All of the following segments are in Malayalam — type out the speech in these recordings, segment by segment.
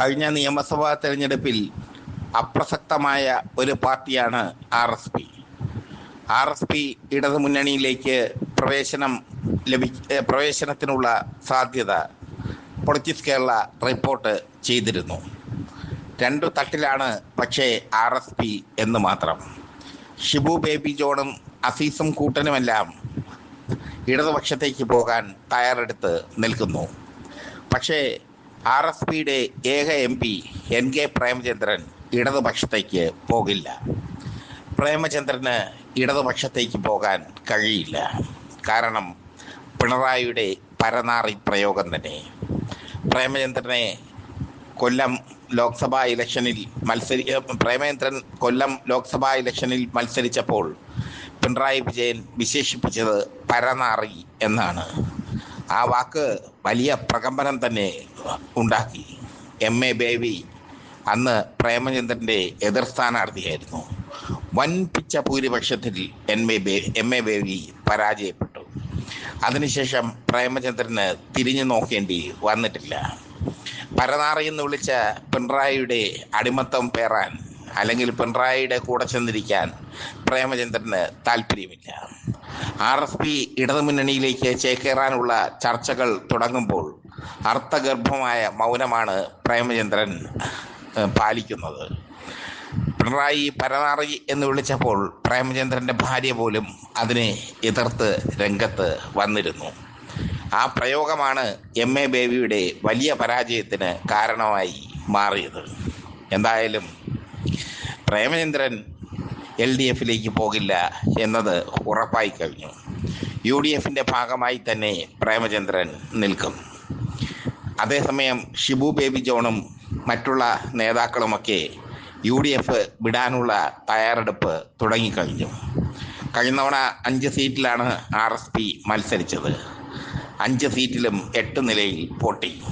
കഴിഞ്ഞ നിയമസഭാ തെരഞ്ഞെടുപ്പിൽ അപ്രസക്തമായ ഒരു പാർട്ടിയാണ് R S P. R S P ഇടതുമുന്നണിയിലേക്ക് പ്രവേശനം ലഭി പ്രവേശനത്തിനുള്ള സാധ്യത പൊളിറ്റിക്സ് കേരള റിപ്പോർട്ട് ചെയ്തിരുന്നു. രണ്ടു തട്ടിലാണ് പക്ഷേ ആർ എസ് പി എന്ന് മാത്രം. ഷിബു ബേബി ജോണും അസീസും കൂട്ടനുമെല്ലാം ഇടതുപക്ഷത്തേക്ക് പോകാൻ തയ്യാറെടുത്ത് നിൽക്കുന്നു. പക്ഷേ ആർ എസ് പിയുടെ ഏക M P N K Premachandran ഇടതുപക്ഷത്തേക്ക് പോകില്ല. പ്രേമചന്ദ്രന് ഇടതുപക്ഷത്തേക്ക് പോകാൻ കഴിയില്ല. കാരണം പിണറായിയുടെ പരനാറി പ്രയോഗം തന്നെ. പ്രേമചന്ദ്രനെ കൊല്ലം ലോക്സഭാ ഇലക്ഷനിൽ മത്സരി പ്രേമചന്ദ്രൻ കൊല്ലം ലോക്സഭാ ഇലക്ഷനിൽ മത്സരിച്ചപ്പോൾ പിണറായി വിജയൻ വിശേഷിപ്പിച്ചത് പരനാറി എന്നാണ്. ആ വാക്ക് വലിയ പ്രകമ്പനം തന്നെ ഉണ്ടാക്കി. എം എ ബേബി അന്ന് പ്രേമചന്ദ്രന്റെ എതിർ സ്ഥാനാർത്ഥിയായിരുന്നു. വൻപിച്ച ഭൂരിപക്ഷത്തിൽ എൻ എ ബേ എം എ ബേബി പരാജയപ്പെട്ടു. അതിനുശേഷം പ്രേമചന്ദ്രന് തിരിഞ്ഞു നോക്കേണ്ടി വന്നിട്ടില്ല. പരനാറയെന്ന് വിളിച്ച പിണറായിയുടെ അടിമത്തം പേറാൻ അല്ലെങ്കിൽ പിണറായിയുടെ കൂടെ ചെന്നിരിക്കാൻ പ്രേമചന്ദ്രന് താല്പര്യമില്ല. ആർ എസ് പി ഇടതുമുന്നണിയിലേക്ക് ചേക്കേറാനുള്ള ചർച്ചകൾ തുടങ്ങുമ്പോൾ അർത്ഥഗർഭമായ മൗനമാണ് പ്രേമചന്ദ്രൻ പാലിക്കുന്നത്. പിണറായി പരനാറി എന്ന് വിളിച്ചപ്പോൾ പ്രേമചന്ദ്രന്റെ ഭാര്യ പോലും അതിനെ എതിർത്ത് രംഗത്ത് വന്നിരുന്നു. ആ പ്രയോഗമാണ് എം എ ബേബിയുടെ വലിയ പരാജയത്തിന് കാരണമായി മാറിയത്. എന്തായാലും പ്രേമചന്ദ്രൻ എൽ ഡി എഫിലേക്ക് പോകില്ല എന്നത് ഉറപ്പായി കഴിഞ്ഞു. യു ഡി എഫിന്റെ ഭാഗമായി തന്നെ പ്രേമചന്ദ്രൻ നിൽക്കും. അതേസമയം ഷിബു ബേബി ജോണും മറ്റുള്ള നേതാക്കളുമൊക്കെ യു ഡി എഫ് വിടാനുള്ള തയ്യാറെടുപ്പ് തുടങ്ങിക്കഴിഞ്ഞു. കഴിഞ്ഞ തവണ അഞ്ച് സീറ്റിലാണ് ആർ എസ് പി മത്സരിച്ചത്. അഞ്ച് സീറ്റിലും എട്ട് നിലയിൽ പൊട്ടി.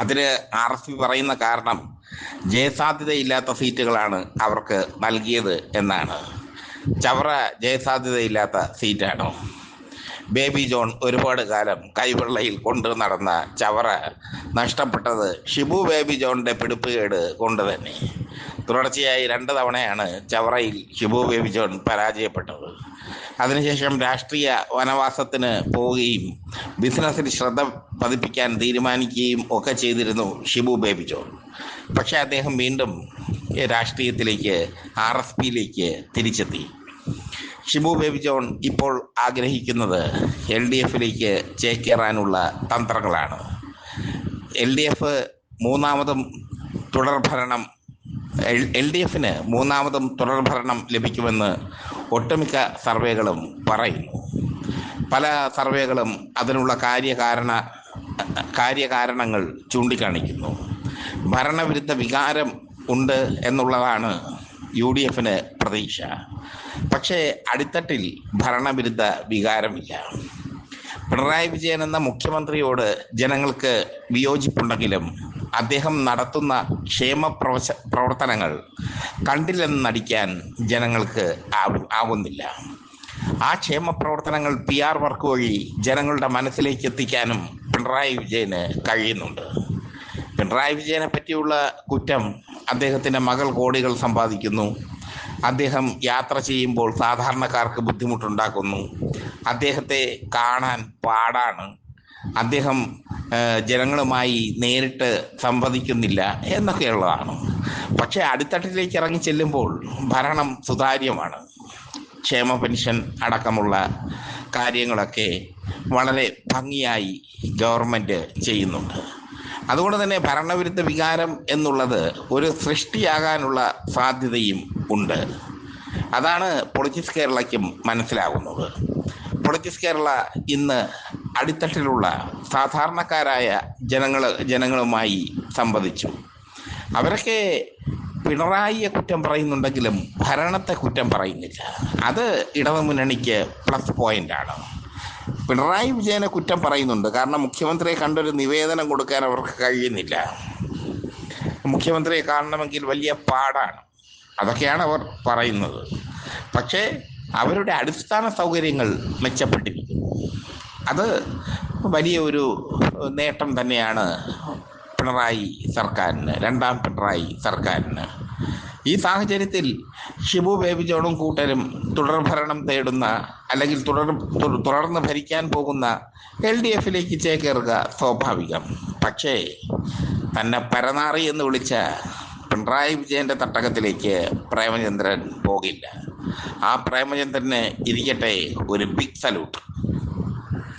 അതിന് ആർ എസ് പി പറയുന്ന കാരണം ജയസാധ്യതയില്ലാത്ത സീറ്റുകളാണ് അവർക്ക് നൽകിയത് എന്നാണ്. ചവറ ജയസാധ്യതയില്ലാത്ത സീറ്റാണോ? ബേബി ജോൺ ഒരുപാട് കാലം കൈവെള്ളയിൽ കൊണ്ട് നടന്ന ചവറ നഷ്ടപ്പെട്ടത് ഷിബു ബേബി ജോണിന്റെ പിടിപ്പുകേട് കൊണ്ട് തന്നെ. തുടർച്ചയായി രണ്ട് തവണയാണ് ചവറയിൽ ഷിബു ബേബി ജോൺ പരാജയപ്പെട്ടത്. അതിനുശേഷം രാഷ്ട്രീയ വനവാസത്തിന് പോവുകയും ബിസിനസ്സിൽ ശ്രദ്ധ പതിപ്പിക്കാൻ തീരുമാനിക്കുകയും ഒക്കെ ചെയ്തിരുന്നു ഷിബു ബേബി ജോൺ. പക്ഷെ അദ്ദേഹം വീണ്ടും രാഷ്ട്രീയത്തിലേക്ക് ആർ എസ് പിയിലേക്ക് തിരിച്ചെത്തി. ഷിബു ബേബി ജോൺ ഇപ്പോൾ ആഗ്രഹിക്കുന്നത് എൽ ഡി എഫിലേക്ക് ചേക്കേറാനുള്ള തന്ത്രങ്ങളാണ്. എൽ ഡി എഫ് മൂന്നാമതും തുടർഭരണം എൽ ഡി എഫിന് മൂന്നാമതും തുടർഭരണം ലഭിക്കുമെന്ന് ഒട്ടുമിക്ക സർവേകളും പറയുന്നു പല സർവേകളും അതിനുള്ള കാര്യകാരണ കാര്യകാരണങ്ങൾ ചൂണ്ടിക്കാണിക്കുന്നു. ഭരണവിരുദ്ധ വികാരം ഉണ്ട് എന്നുള്ളതാണ് യു ഡി എഫിന് പ്രതീക്ഷ. പക്ഷേ അടിത്തട്ടിൽ ഭരണവിരുദ്ധ വികാരമില്ല. പിണറായി വിജയൻ എന്ന മുഖ്യമന്ത്രിയോട് ജനങ്ങൾക്ക് വിയോജിപ്പുണ്ടെങ്കിലും അദ്ദേഹം നടത്തുന്ന ക്ഷേമ പ്രവശ പ്രവർത്തനങ്ങൾ കണ്ടില്ലെന്ന് നടിക്കാൻ ജനങ്ങൾക്ക് ആവുന്നില്ല. ആ ക്ഷേമ പ്രവർത്തനങ്ങൾ പി ആർ വർക്ക് വഴി ജനങ്ങളുടെ മനസ്സിലേക്ക് എത്തിക്കാനും പിണറായി വിജയന് കഴിയുന്നുണ്ട്. പിണറായി വിജയനെ പറ്റിയുള്ള കുറ്റം അദ്ദേഹത്തിന്റെ മകൾ കോടികൾ സമ്പാദിക്കുന്നു. അദ്ദേഹം യാത്ര ചെയ്യുമ്പോൾ സാധാരണക്കാർക്ക് ബുദ്ധിമുട്ടുണ്ടാക്കുന്നു. അദ്ദേഹത്തെ കാണാൻ പാടാണ് അദ്ദേഹം ജനങ്ങളുമായി നേരിട്ട് സംവദിക്കുന്നില്ല എന്നൊക്കെയുള്ളതാണ്. പക്ഷേ അടിത്തട്ടിലേക്ക് ഇറങ്ങി ചെല്ലുമ്പോൾ ഭരണം സുതാര്യമാണ്. ക്ഷേമ പെൻഷൻ അടക്കമുള്ള കാര്യങ്ങളൊക്കെ വളരെ ഭംഗിയായി ഗവൺമെന്റ് ചെയ്യുന്നുണ്ട്. അതുകൊണ്ട് തന്നെ ഭരണവിരുദ്ധ വികാരം എന്നുള്ളത് ഒരു സൃഷ്ടിയാകാനുള്ള സാധ്യതയും ഉണ്ട്. അതാണ് പൊളിറ്റിക്സ് കേരളയ്ക്കും മനസ്സിലാകുന്നത് പൊളിറ്റിക്സ് കേരള ഇന്ന് അടിത്തട്ടിലുള്ള സാധാരണക്കാരായ ജനങ്ങൾ ജനങ്ങളുമായി സംവദിച്ചു. അവരൊക്കെ പിണറായിയെ കുറ്റം പറയുന്നുണ്ടെങ്കിലും ഭരണത്തെ കുറ്റം പറയുന്നില്ല. അത് ഇടതുമുന്നണിക്ക് പ്ലസ് പോയിന്റാണ് പിണറായി വിജയനെ കുറ്റം പറയുന്നുണ്ട്. കാരണം മുഖ്യമന്ത്രിയെ കണ്ടൊരു നിവേദനം കൊടുക്കാൻ അവർക്ക് കഴിയുന്നില്ല. മുഖ്യമന്ത്രിയെ കാണണമെങ്കിൽ വലിയ പാടാണ്. അതൊക്കെയാണ് അവർ പറയുന്നത്. പക്ഷേ അവരുടെ അടിസ്ഥാന സൗകര്യങ്ങൾ മെച്ചപ്പെട്ടിരിക്കുന്നു അത് വലിയ ഒരു നേട്ടം തന്നെയാണ് പിണറായി സർക്കാരിന് രണ്ടാം പിണറായി സർക്കാരിന്. ഈ സാഹചര്യത്തിൽ ഷിബു ബേബി ജോണും കൂട്ടരും തുടർഭരണം തേടുന്ന അല്ലെങ്കിൽ തുടർ തുടർന്ന് ഭരിക്കാൻ പോകുന്ന എൽ ഡി എഫിലേക്ക് ചേക്കേറുക സ്വാഭാവികം. പക്ഷേ തന്നെ പരനാറി എന്ന് വിളിച്ച പിണറായി വിജയന്റെ തട്ടകത്തിലേക്ക് പ്രേമചന്ദ്രൻ പോകില്ല. ആ പ്രേമചന്ദ്രന് ഇരിക്കട്ടെ ഒരു ബിഗ് സല്യൂട്ട്